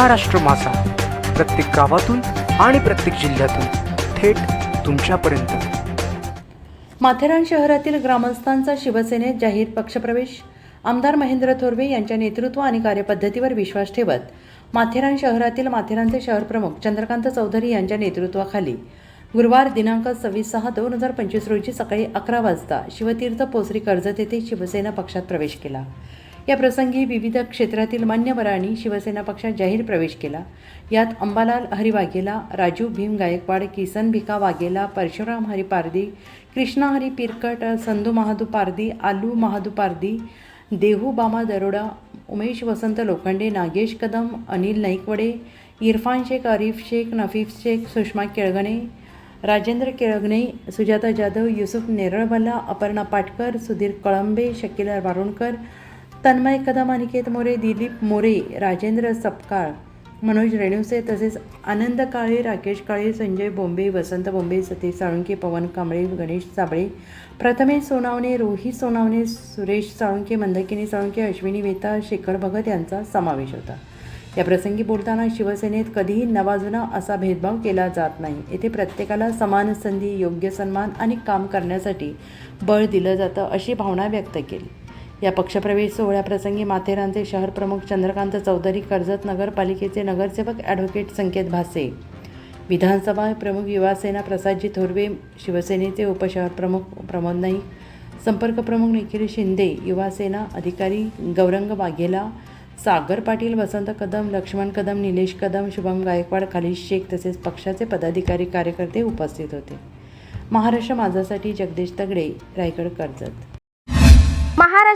महाराष्ट्र मासा प्रत्येक गावातून आणि प्रत्येक जिल्ह्यातून थेट तुमच्यापर्यंत. माथेरान शहरातील ग्रामस्थांचा शिवसेनेत जाहीर पक्षप्रवेश. आमदार महेंद्र थोरवे यांच्या नेतृत्व आणि कार्यपद्धतीवर विश्वास ठेवत माथेरान शहरातील माथेरानचे शहर प्रमुख चंद्रकांत चौधरी यांच्या नेतृत्वाखाली गुरुवार दिनांक सव्वीस सहा दोन हजार पंचवीस रोजी सकाळी अकरा वाजता शिवतीर्थ पोसरी कर्जत येथे शिवसेना पक्षात प्रवेश केला. या प्रसंगी विविध क्षेत्रातील मान्यवरांनी शिवसेना पक्षात जाहीर प्रवेश केला. यात अंबालाल हरी वाघेला राजू भीम गायकवाड किसन भिका वाघेला परशुराम हरी पारदी कृष्णा हरी पिरकट संधू महादू पारदी आलू महादू पारदी देहू बामा दरोडा उमेश वसंत लोखंडे नागेश कदम अनिल नाईकवडे इरफान शेख आरिफ शेख नफीफ शेख सुषमा केळगणे राजेंद्र केळगणे सुजाता जाधव युसुफ नेरळवाला अपर्णा पाटकर सुधीर कळंबे शकील वारुणकर तन्मय कदम अनिकेत मोरे दिलीप मोरे राजेंद्र सपकाळ मनोज रेणुसे तसेच आनंद काळे राकेश काळे संजय बोंबे वसंत बोंबे सतीश साळुंके पवन कांबळे गणेश साबळे प्रथमेश सोनावणे रोहित सोनावणे सुरेश साळुंके मंदकिनी साळुंके अश्विनी वेता शेखर भगत यांचा समावेश होता. या प्रसंगी बोलताना शिवसेनेत कधीही नवाजुना असा भेदभाव केला जात नाही. येथे प्रत्येकाला समान संधी योग्य सन्मान आणि काम करण्यासाठी बळ दिलं जातं अशी भावना व्यक्त केली. या पक्षप्रवेश सोहळ्याप्रसंगी माथेरानचे शहर प्रमुख चंद्रकांत चौधरी कर्जत नगरपालिकेचे नगरसेवक ॲडव्होकेट संकेत भासे विधानसभा प्रमुख युवासेना प्रसादजी थोरवे शिवसेनेचे उपशहर प्रमुख प्रमोद नाईक संपर्क प्रमुख निखिल शिंदे युवासेना अधिकारी गौरंग वाघेला सागर पाटील वसंत कदम लक्ष्मण कदम निलेश कदम शुभम गायकवाड खालिद शेख तसेच पक्षाचे पदाधिकारी कार्यकर्ते उपस्थित होते. महाराष्ट्र माझासाठी जगदीश तगडे रायगड कर्जत.